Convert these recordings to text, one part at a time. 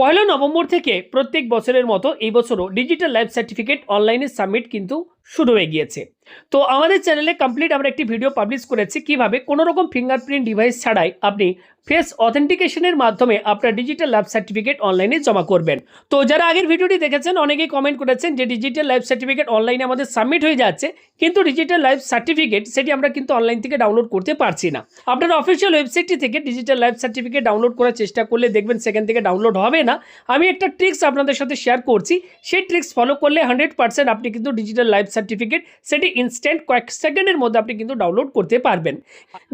পয়লা November থেকে প্রত্যেক বছরের মতো এই বছরও ডিজিটাল লাইফ সার্টিফিকেট অনলাইনে সাবমিট কিন্তু শুরু হয়ে গিয়েছে। তো আমাদের চ্যানেলে কমপ্লিট আমরা একটি ভিডিও পাবলিশ করেছি কীভাবে কোনো রকম ফিঙ্গারপ্রিন্ট ডিভাইস ছাড়াই আপনি ফেস অথেন্টিকেশনের মাধ্যমে আপনার ডিজিটাল লাইফ সার্টিফিকেট অনলাইনে জমা করবেন। তো যারা আগের ভিডিওটি দেখেছেন, অনেকেই কমেন্ট করেছেন যে ডিজিটাল লাইফ সার্টিফিকেট অনলাইনে আমাদের সাবমিট হয়ে যাচ্ছে, কিন্তু ডিজিটাল লাইফ সার্টিফিকেট সেটি আমরা কিন্তু অনলাইন থেকে ডাউনলোড করতে পারছি না। আপনার অফিসিয়াল ওয়েবসাইটটি থেকে ডিজিটাল লাইফ সার্টিফিকেট ডাউনলোড করার চেষ্টা করলে দেখবেন সেখান থেকে ডাউনলোড হবে না। আমি একটা ট্রিক্স আপনাদের সাথে শেয়ার করছি, সেই ট্রিক্স ফলো করলে হান্ড্রেড আপনি কিন্তু ডিজিটাল লাইফ সার্টিফিকেট সেটি ইনস্ট্যান্ট কয়েক সেকেন্ডের মধ্যে আপনি কিন্তু ডাউনলোড করতে পারবেন।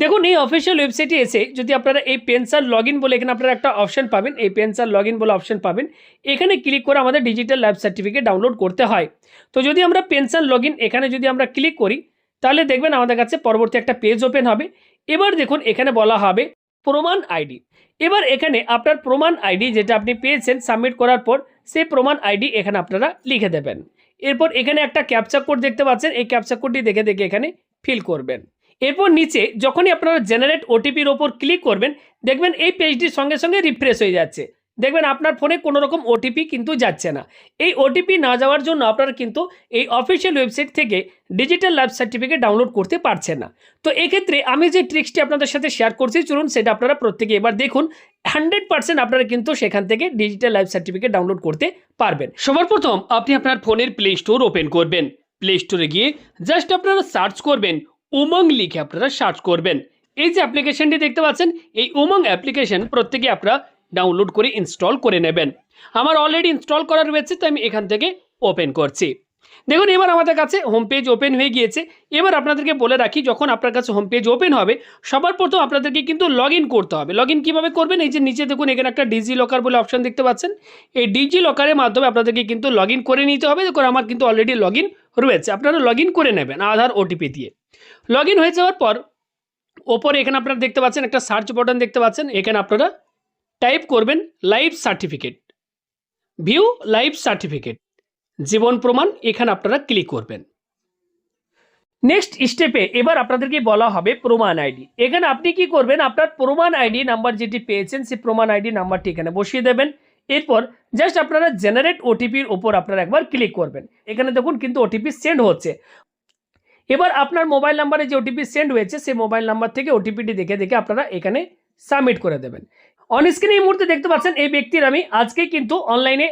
দেখুন, এই অফিসিয়াল ওয়েবসাইটে এসে যদি আপনারা এই পেনসার লগ বলে এখানে আপনারা একটা অপশন পাবেন, এই পেনসার লগ বলে অপশন পাবেন, এখানে ক্লিক করে আমাদের ডিজিটাল লাইফ সার্টিফিকেট ডাউনলোড করতে হয়। তো যদি আমরা পেনশন লগ এখানে যদি আমরা ক্লিক করি, তাহলে দেখবেন আমাদের কাছে পরবর্তী একটা পেজ ওপেন হবে। এবার দেখুন, এখানে বলা হবে প্রমাণ আইডি এবার এখানে আপনার প্রমাণ আইডি যেটা আপনি পেয়েছেন সাবমিট করার পর, সেই প্রমাণ আইডি এখানে আপনারা লিখে দেবেন। এরপর এখানে একটা ক্যাপচা কোড দেখতে পাচ্ছেন। এই ক্যাপচা কোডটি দেখে দেখে এখানে ফিল করবেন। এরপর নিচে যখনই আপনারা জেনারেট ওটিপির ওপর ক্লিক করবেন, দেখবেন এই পেজটির সঙ্গে সঙ্গে রিফ্রেশ হয়ে যাচ্ছে। দেখবেন আপনার ফোনে কোনো রকম ওটিপি কিন্তু যাচ্ছে না। এই ওটিপি না যাওয়ার জন্য আপনারা কিন্তু এই অফিসিয়াল ওয়েবসাইট থেকে ডিজিটাল লাইফ সার্টিফিকেট ডাউনলোড করতে পারছেন না। তো এক্ষেত্রে আমি যে ট্রিক্সটি আপনাদের সাথে শেয়ার করছি, চলুন সেটা আপনারা প্রত্যেকে এবার দেখুন। হান্ড্রেড পার্সেন্ট আপনারা কিন্তু সেখান থেকে ডিজিটাল লাইফ সার্টিফিকেট ডাউনলোড করতে পারবেন। সবার প্রথম আপনি আপনার ফোনের প্লে স্টোর ওপেন করবেন। প্লে স্টোরে গিয়ে জাস্ট আপনারা সার্চ করবেন, উমং লিখে আপনারা সার্চ করবেন। এই যে অ্যাপ্লিকেশনটি দেখতে পাচ্ছেন, এই উমং অ্যাপ্লিকেশন প্রত্যেকে আপনারা ডাউনলোড করে ইনস্টল করে নেবেন। আমার অলরেডি ইনস্টল করা রয়েছে তো আমি এখান থেকে ওপেন করছি। দেখুন, এবার আমাদের কাছে হোম পেজ ওপেন হয়ে গিয়েছে। এবার আপনাদেরকে বলে রাখি, যখন আপনার কাছে হোম পেজ ওপেন হবে, সবার প্রথম আপনাদেরকে কিন্তু লগ করতে হবে। লগ ইন কীভাবে করবেন? এই যে নিচে দেখুন, এখানে একটা ডিজি লকার বলে অপশন দেখতে পাচ্ছেন। এই ডিজি লকারের মাধ্যমে আপনাদেরকে কিন্তু লগ করে নিতে হবে। দেখুন, আমার কিন্তু অলরেডি লগ রয়েছে। আপনারা লগ করে নেবেন আধার ওটিপি দিয়ে। লগ হয়ে যাওয়ার পর, ওপরে এখানে আপনারা দেখতে পাচ্ছেন, একটা সার্চ বাটন দেখতে পাচ্ছেন। এখানে আপনারা টাইপ করবেন live certificate. View live certificate. Jeevan Pramaan এখানে আপনারা ক্লিক করবেন। নেক্সট স্টেপে এবার আপনাদেরকে বলা হবে প্রমাণ আইডি। এখানে আপনি কি করবেন, আপনার প্রমাণ আইডি নাম্বার যেটি পেয়েছেন, সেই প্রমাণ আইডি নাম্বারটি এখানে বসিয়ে দেবেন। এরপর জাস্ট আপনারা জেনারেট ওটিপির ওপর আপনারা একবার ক্লিক করবেন। এখানে দেখুন কিন্তু ওটিপি সেন্ড হচ্ছে। এবার আপনার মোবাইল নাম্বারে যে ওটিপি সেন্ড হয়েছে, সেই মোবাইল নাম্বার থেকে ওটিপিটি দেখে দেখে আপনারা এখানে সাবমিট করে দেবেন। অন স্ক্রিনে এই মুহূর্তে দেখতে পাচ্ছেন এই ব্যক্তির আমি। আজকেই কিন্তু অনলাইনে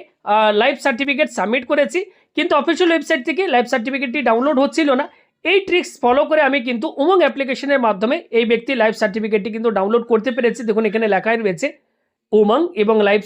লাইফ সার্টিফিকেট সাবমিট করেছি। কিন্তু অফিসিয়াল ওয়েবসাইট থেকে লাইফ সার্টিফিকেটটি ডাউনলোড হচ্ছিল না। এই ট্রিক্স ফলো করে আমি কিন্তু উমং অ্যাপ্লিকেশনের মাধ্যমে এই ব্যক্তির লাইফ সার্টিফিকেটটি কিন্তু ডাউনলোড করতে পেরেছি। দেখুন এখানে লেখায় রয়েছে উমং এবং লাইফ